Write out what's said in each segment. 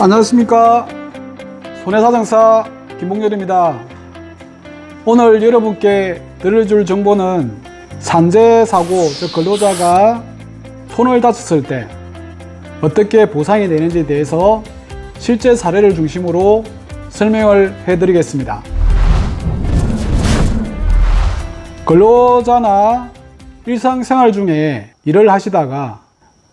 안녕하십니까? 손해사장사 김봉렬입니다. 오늘 여러분께 들려줄 정보는 산재 사고 즉 근로자가 손을 다쳤을 때 어떻게 보상이 되는지에 대해서 실제 사례를 중심으로 설명을 해드리겠습니다. 근로자나 일상생활 중에 일을 하시다가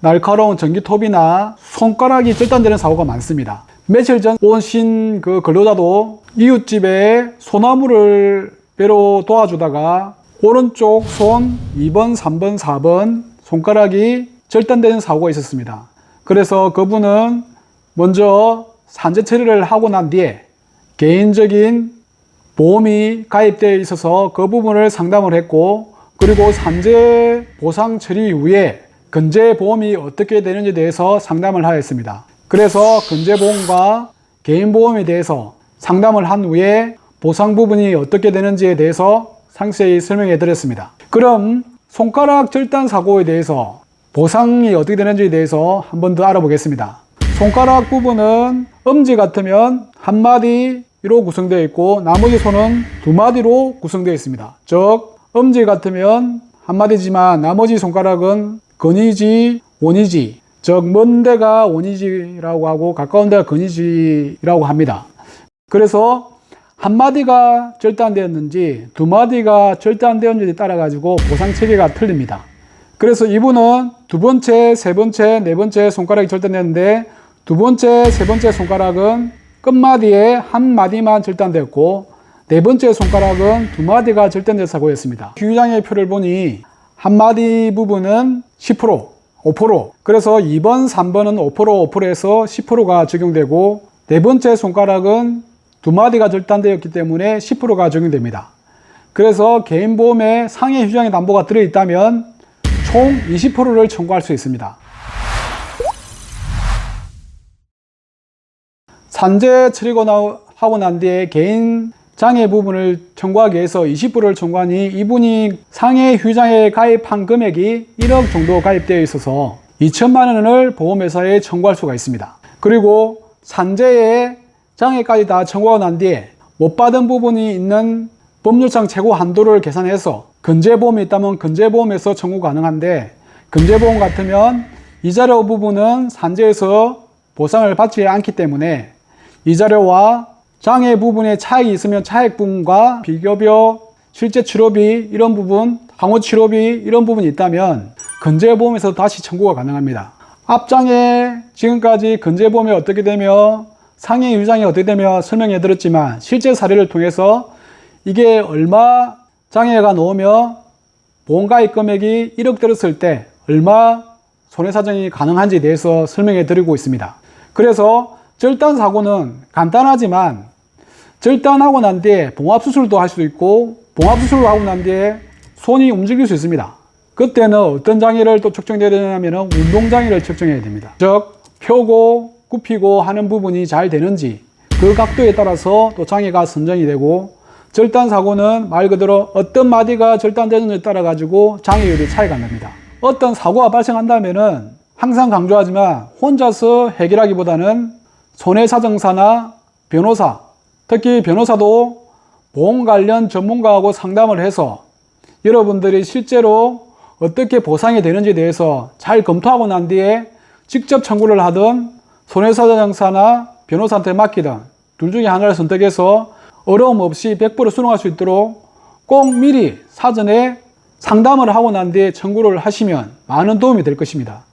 날카로운 전기 톱이나 손가락이 절단되는 사고가 많습니다. 며칠 전 오신 그 근로자도 이웃집에 소나무를 배로 도와주다가 오른쪽 손 2번, 3번, 4번 손가락이 절단되는 사고가 있었습니다. 그래서 그분은 먼저 산재 처리를 하고 난 뒤에 개인적인 보험이 가입되어 있어서 그 부분을 상담을 했고 그리고 산재 보상 처리 이후에 근제 보험이 어떻게 되는지에 대해서 상담을 하였습니다. 그래서 근제 보험과 개인 보험에 대해서 상담을 한 후에 보상 부분이 어떻게 되는지에 대해서 상세히 설명해 드렸습니다. 그럼 손가락 절단 사고에 대해서 보상이 어떻게 되는지에 대해서 한 번 더 알아보겠습니다. 손가락 부분은 엄지 같으면 한 마디로 구성되어 있고 나머지 손은 두 마디로 구성되어 있습니다. 즉 엄지 같으면 한 마디지만 나머지 손가락은 근이지, 원이지, 즉 먼 데가 원이지라고 하고 가까운 데가 근이지라고 합니다. 그래서 한 마디가 절단되었는지 두 마디가 절단되었는지 따라 가지고 보상 체계가 틀립니다. 그래서 이분은 두 번째, 세 번째, 네 번째 손가락이 절단되었는데 두 번째, 세 번째 손가락은 끝마디에 한 마디만 절단되었고 네 번째 손가락은 두 마디가 절단된 사고였습니다. 휴장의 표를 보니 한 마디 부분은 10%, 5%. 그래서 2번, 3번은 5%, 5%에서 10%가 적용되고 네 번째 손가락은 두 마디가 절단되었기 때문에 10%가 적용됩니다. 그래서 개인보험에 상해 휴장의 담보가 들어있다면 총 20%를 청구할 수 있습니다. 산재 처리고 나- 하고 난 뒤에 개인 장애 부분을 청구하기 위해서 20%를 청구하니 이분이 상해 휴장에 가입한 금액이 1억 정도 가입되어 있어서 2천만 원을 보험회사에 청구할 수가 있습니다. 그리고 산재의 장애까지 다 청구하고 난 뒤에 못 받은 부분이 있는 법률상 최고 한도를 계산해서 근제보험이 있다면 근제보험에서 청구 가능한데 근제보험 같으면 이자료 부분은 산재에서 보상을 받지 않기 때문에 이자료와 장애 부분에 차익이 있으면 차익 부분과 비급여, 실제 치료비 이런 부분, 강호 치료비 이런 부분이 있다면 근제보험에서 다시 청구가 가능합니다. 앞장에 지금까지 근제보험이 어떻게 되며 상해 유장이 어떻게 되며 설명해 드렸지만 실제 사례를 통해서 이게 얼마 장애가 나오며 보험가입 금액이 1억 들었을 때 얼마 손해사정이 가능한지에 대해서 설명해 드리고 있습니다. 그래서 절단 사고는 간단하지만 절단하고 난 뒤에 봉합수술도 할수 있고 봉합수술을 하고 난 뒤에 손이 움직일 수 있습니다. 그때는 어떤 장애를 또 측정해야 되냐면 운동장애를 측정해야 됩니다. 즉 펴고 굽히고 하는 부분이 잘 되는지 그 각도에 따라서 또 장애가 선정이 되고 절단 사고는 말 그대로 어떤 마디가 절단되는지에 따라 가지고 장애율이 차이가 납니다. 어떤 사고가 발생한다면은 항상 강조하지만 혼자서 해결하기보다는 손해사정사나 변호사, 특히 변호사도 보험 관련 전문가하고 상담을 해서 여러분들이 실제로 어떻게 보상이 되는지에 대해서 잘 검토하고 난 뒤에 직접 청구를 하든 손해사정사나 변호사한테 맡기든 둘 중에 하나를 선택해서 어려움 없이 100% 수능할 수 있도록 꼭 미리 사전에 상담을 하고 난 뒤에 청구를 하시면 많은 도움이 될 것입니다.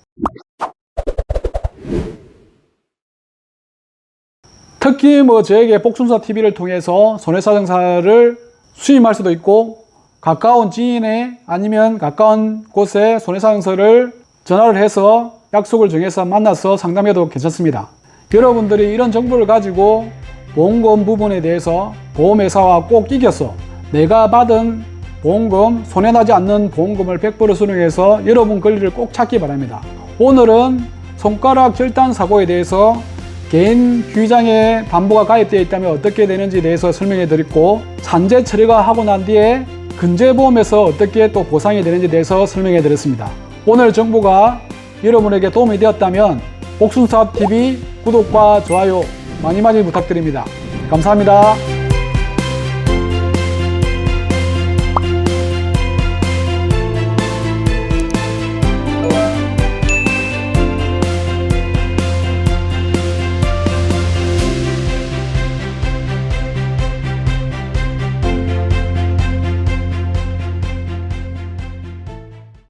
특히 뭐 저에게 복순사 TV를 통해서 손해사정사를 수임할 수도 있고 가까운 지인의 아니면 가까운 곳에 손해사정사를 전화를 해서 약속을 정해서 만나서 상담해도 괜찮습니다. 여러분들이 이런 정보를 가지고 보험금 부분에 대해서 보험회사와 꼭 이겨서 내가 받은 보험금, 손해나지 않는 보험금을 100% 수령해서 여러분 권리를 꼭 찾기 바랍니다. 오늘은 손가락 절단 사고에 대해서 개인 휴장에 담보가 가입되어 있다면 어떻게 되는지에 대해서 설명해 드렸고 산재 처리가 하고 난 뒤에 근제보험에서 어떻게 또 보상이 되는지에 대해서 설명해 드렸습니다. 오늘 정보가 여러분에게 도움이 되었다면 복순사 TV 구독과 좋아요 많이 많이 부탁드립니다. 감사합니다.